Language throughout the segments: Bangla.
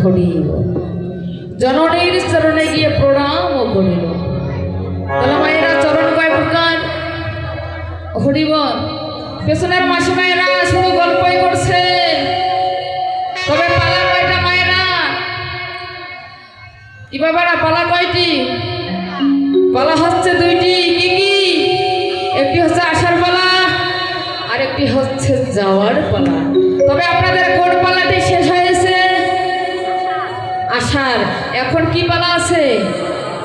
হরিব জননীর চরণে গিয়ে প্রণাম করিল মায়েরা চরণ কয় প্রকার হরিব পেছনের মাসি মায়েরা শুধু গল্পই করছে। তবে পালা কয়টা মায়েরা? কি বাবারা পালা কয়টি? পালা হচ্ছে দুইটি, কি কি? একটি হচ্ছে আসার পালা আর একটি হচ্ছে যাওয়ার পালা। তবে আপনাদের কোন পালাটি শেষ আসার। এখন কি পালা আছে?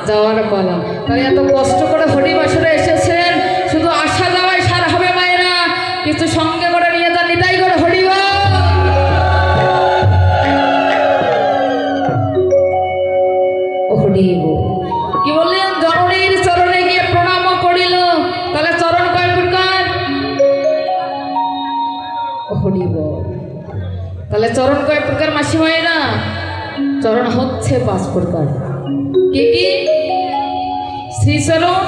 যাওয়ার পালা। তাই এত কষ্ট করে হরি বাসরে এসেছেন। শুধু আসা যাওয়াই সার হবে মায়েরা। কিছু সঙ্গে করে নিয়ে যান নিতাই করে হরি বল। ও হরি কি বললেন? জননীর চরণে গিয়ে প্রণাম করিল। তাহলে চরণ কয় প্রকার? ও হরি বল। তাহলে চরণ কয় প্রকার মাসি মায়েরা চরণ হচ্ছে পাঁচ প্রকার কি কি? শ্রীচরণ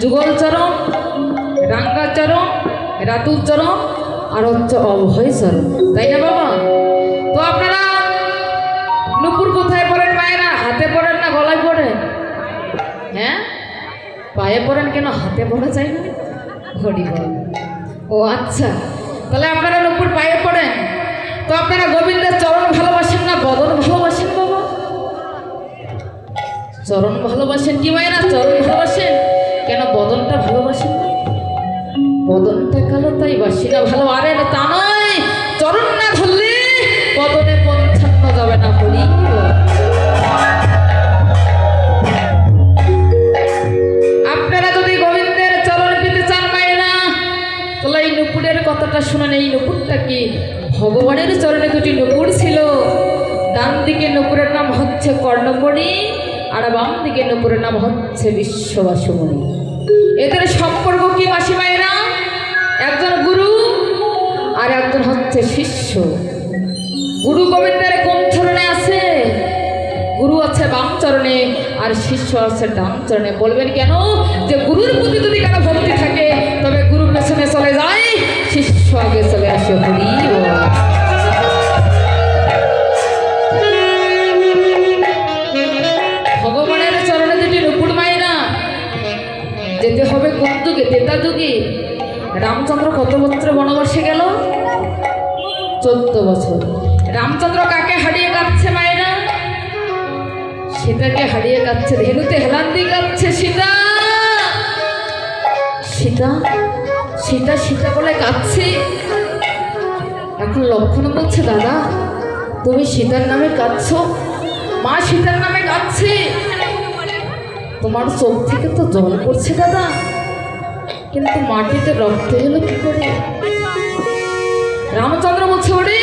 যুগল চরণ, রাঙ্গা চরণ, রাতুল চরণ, আর হচ্ছে অভয় চরণ। তাই না বাবা? তো আপনারা নুপুর কোথায় পড়েন মায়েরা? হাতে পড়েন না গলায় পড়েন? হ্যাঁ? পায়ে পড়েন কেন? হাতে পড়া যায় না? বল। ও আচ্ছা তাহলে আপনারা নুপুর পায়ে পড়েন। তো আপনারা গোবিন্দের চরণ ভালোবাসেন কি মায়েরা? চরণ ভালোবাসেন? কেন বদনটা ভালোবাসেন বদনটা কালো, তাই বাসি না ভালো। আরে তা নয়। চরণ না ধরলে বদনে পঞ্চান্ন যাবে না বলি আপনারা যদি চান এই কথাটা এই কি? ভগবানের চরণে দুটি নুপুর ছিল। ডান দিকে নুপুরের নাম হচ্ছে কর্ণমণি আর বাম দিকে নুপুরের নাম হচ্ছে বিশ্ববাসমণি এদের সম্পর্ক কি মাসি মায়েরা একজন গুরু আর একজন হচ্ছে শিষ্য। গুরু গোবিন্দের কোন চরণে আছে, গুরু আছে বাম চরণে আর শিষ্য আছে ডান চরণে বলবেন কেন? যে গুরুর প্রতি যদি কারও ভক্তি থাকে, তবে গুরু পেছনে চলে যায়। যেতে হবে কোন যুগে? তেতা যুগে? রামচন্দ্র কত বছর বনবাসে গেল? চোদ্দ বছর। রামচন্দ্র কাকে হারিয়ে কাঁদছে মায়েরা? সীতাকে হারিয়ে কাঁদছে। ধেনুতে হেলান দিয়ে কাঁদছে সীতা। সীতা? সীতা সীতা বলে কাঁদছে। এখন লক্ষণ বলছে, দাদা, তুমি সীতার নামে কাঁদছো? মা সীতার নামে কাঁদছে। তোমার চোখ থেকে তো জল পড়ছে দাদা। কিন্তু মাটিতে রক্ত এলো কি করে রামচন্দ্র বলছে, ওরে,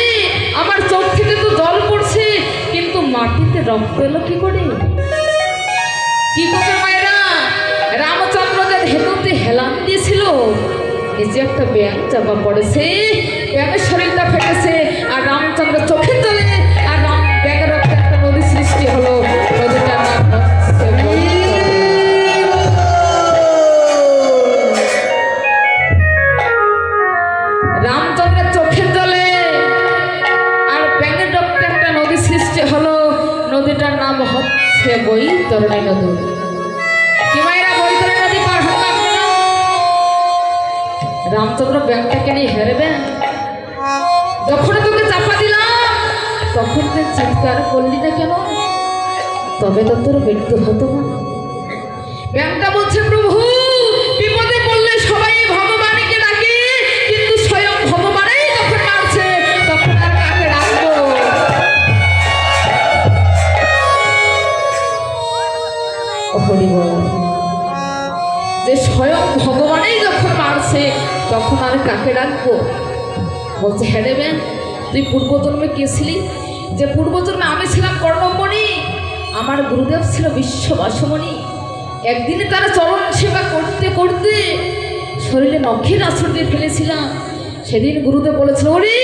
আমার চোখ থেকে তো জল পড়ছে, কিন্তু মাটিতে রক্ত এলো কি করে? কি করবে মায়েরা? রামচন্দ্র যে ধেনুতে হেলান দিয়েছিল। এই যে একটা ব্যাং চাপা পড়েছে, ব্যাঙের শরীরটা ফেটেছে, আর রামচন্দ্র চোখের জলে নাম হচ্ছে মায়েরা বৈতরণী নদী রামচন্দ্র নিয়ে হেরবে। যখন তোকে চাপা দিলাম, তখন তুই চিৎকার করলি না কেন? তবে তো তোর মৃত্যু হতো না। ব্যাংকটা বলছে ভগবানই যখন মারছে, তখন আর কাকে ডাকবো? বলছে হ্যাঁ রে তুই পূর্বজন্মে কে ছিলি? যে পূর্বজন্মে আমি ছিলাম কর্ণমণি, আমার গুরুদেব ছিল বিশ্ববাসমণি। একদিনে তারা চরণ সেবা করতে করতে শরীরে নখের আছর দিয়ে ফেলেছিলাম। সেদিন গুরুদেব বলেছিল, ওরে,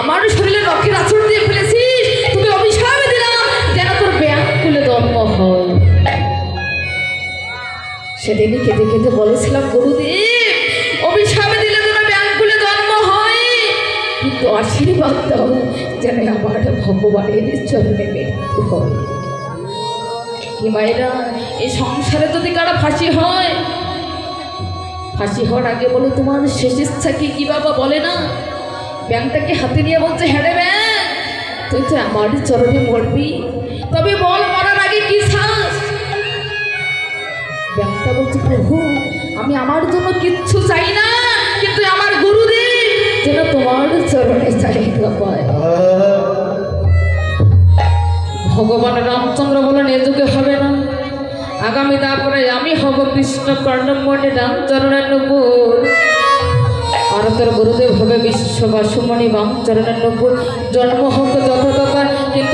আমার শরীরে নখের আছর দিয়ে ফেলেছিস তুমি অভিশাপ দিলাম, যেন তোর ব্যায়াম খুলে জন্ম হয়। সেদিনই কেঁদে কেঁদে বলেছিলাম, গুরুদেব, অভিশাপ দিলে ব্যায়াম খুলে জন্ম হয়। কিন্তু আশীর্বাদ দাও যেন আমার ভগবানের চরণে মৃত্যু হয়। কি মায়েরা, এই সংসারে যদি কারা ফাঁসি হয়, ফাঁসি হওয়ার আগে বলো তোমার শেষ ইচ্ছা কি কি বাবা বলে না? ব্যাংকটাকে হাতে নিয়ে বলছে হ্যাঁ রে ব্যাং তুই তো আমার চরণে মরবি। তবে বল ব্যাংকটা বলছে, প্রভু, আমি আমার জন্য কিচ্ছু চাই না, কিন্তু আমার গুরুদেব যেন তোমার চরণে চাহিদা পায়। ভগবান রামচন্দ্র বলেন, এ হবে না। আগামী তারপরে আমি হব কৃষ্ণ কর্ণমণি রামচরণের নপুর। আর তোর গুরুদেব হবে বিশ্ববাসুমণি বামচরণের নপুর। জন্ম হোক যথাযথ, কিন্তু